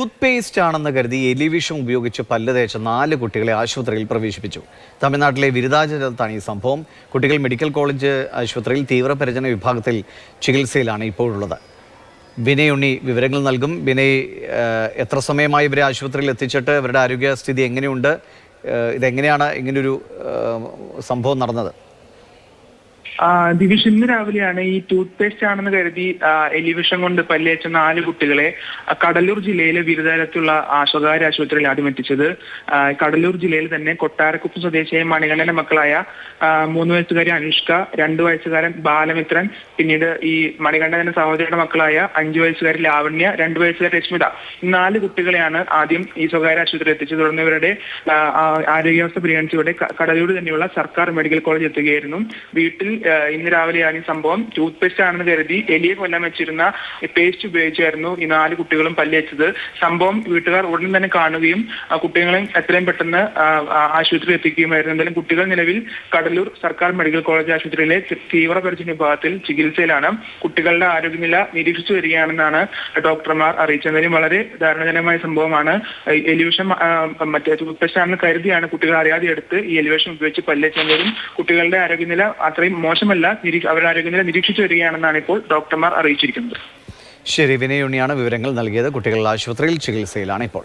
Tooth paste ആണെന്ന് കരുതി എലിവിഷം ഉപയോഗിച്ച് പല്ല് തേച്ച നാല് കുട്ടികളെ ആശുപത്രിയിൽ പ്രവേശിപ്പിച്ചു. തമിഴ്നാട്ടിലെ വിരുദാചലത്താണ് ഈ സംഭവം. കുട്ടികൾ മെഡിക്കൽ കോളേജ് ആശുപത്രിയിൽ തീവ്രപരിചരണ വിഭാഗത്തിൽ ചികിത്സയിലാണ് ഇപ്പോഴുള്ളത്. വിനയ് ഉണ്ണി വിവരങ്ങൾ നൽകും. വിനയ് എത്ര സമയമായി ഇവരെ ആശുപത്രിയിൽ എത്തിച്ചിട്ട് ഇവരുടെ ആരോഗ്യസ്ഥിതി എങ്ങനെയുണ്ട്? ഇതെങ്ങനെയാണ് ഇങ്ങനൊരു സംഭവം നടന്നത്? ദിവിഷ് ഇന്ന് രാവിലെയാണ് ഈ ടൂത്ത് പേസ്റ്റ് ആണെന്ന് കരുതി എലിവിഷം കൊണ്ട് പല്ലേച്ച നാല് കുട്ടികളെ കടലൂർ ജില്ലയിലെ വിരുദാലത്തുള്ള സ്വകാര്യ ആശുപത്രിയിൽ ആദ്യം എത്തിച്ചത് കടലൂർ ജില്ലയിൽ തന്നെ കൊട്ടാരക്കുപ്പ് സ്വദേശിയായ മണികണ്ഠന്റെ മക്കളായ മൂന്ന് വയസ്സുകാരി അനുഷ്ക രണ്ടു വയസ്സുകാരൻ ബാലമിത്രൻ പിന്നീട് ഈ മണികണ്ഠന്റെ സഹോദരിയുടെ മക്കളായ അഞ്ചു വയസ്സുകാരി ലാവണ്യ രണ്ടു വയസ്സുകാരി രശ്മിത. നാല് കുട്ടികളെയാണ് ആദ്യം ഈ സ്വകാര്യ ആശുപത്രിയിൽ എത്തിച്ചത്. തുടർന്ന് ഇവരുടെ ആരോഗ്യാവസ്ഥ പരിഗണിച്ചവിടെ കടലൂർ തന്നെയുള്ള സർക്കാർ മെഡിക്കൽ കോളേജ് എത്തുകയായിരുന്നു. വീട്ടിൽ ഇന്ന് രാവിലെയാണ് ഈ സംഭവം. ടൂത്ത് പേസ്റ്റ് ആണെന്ന് കരുതി എലിയെ കൊല്ലാൻ വെച്ചിരുന്ന പേസ്റ്റ് ഉപയോഗിച്ചായിരുന്നു ഈ നാല് കുട്ടികളും പല്ലിയച്ചത് സംഭവം വീട്ടുകാർ ഉടൻ തന്നെ കാണുകയും ആ, കുട്ടികളെ എത്രയും പെട്ടെന്ന് ആശുപത്രിയിൽ എത്തിക്കുകയുമായിരുന്നു. എന്തായാലും കുട്ടികൾ നിലവിൽ കടലൂർ സർക്കാർ മെഡിക്കൽ കോളേജ് ആശുപത്രിയിലെ തീവ്രപരിചരണ വിഭാഗത്തിൽ ചികിത്സയിലാണ്. കുട്ടികളുടെ ആരോഗ്യനില നിരീക്ഷിച്ചു വരികയാണെന്നാണ് ഡോക്ടർമാർ അറിയിച്ചത്. എന്തായാലും വളരെ ദാരുണജനമായ സംഭവമാണ്. എലിവേഷൻ മറ്റേ ടൂത്ത് പേസ്റ്റ് ആണെന്ന് കരുതിയാണ് കുട്ടികൾ അറിയാതെ എടുത്ത് ഈ എലിവേഷൻ ഉപയോഗിച്ച് പല്ലേച്ചെങ്കിലും കുട്ടികളുടെ ആരോഗ്യനില അത്രയും മോശമല്ല അവരുടെ ആരോഗ്യനില നിരീക്ഷിച്ചു വരികയാണെന്നാണ് ഇപ്പോൾ ഡോക്ടർമാർ അറിയിച്ചിരിക്കുന്നത്. ശരി വിനയുണ്ണിയാണ് വിവരങ്ങൾ നൽകിയത്. കുട്ടികൾ ആശുപത്രിയിൽ ചികിത്സയിലാണ് ഇപ്പോൾ.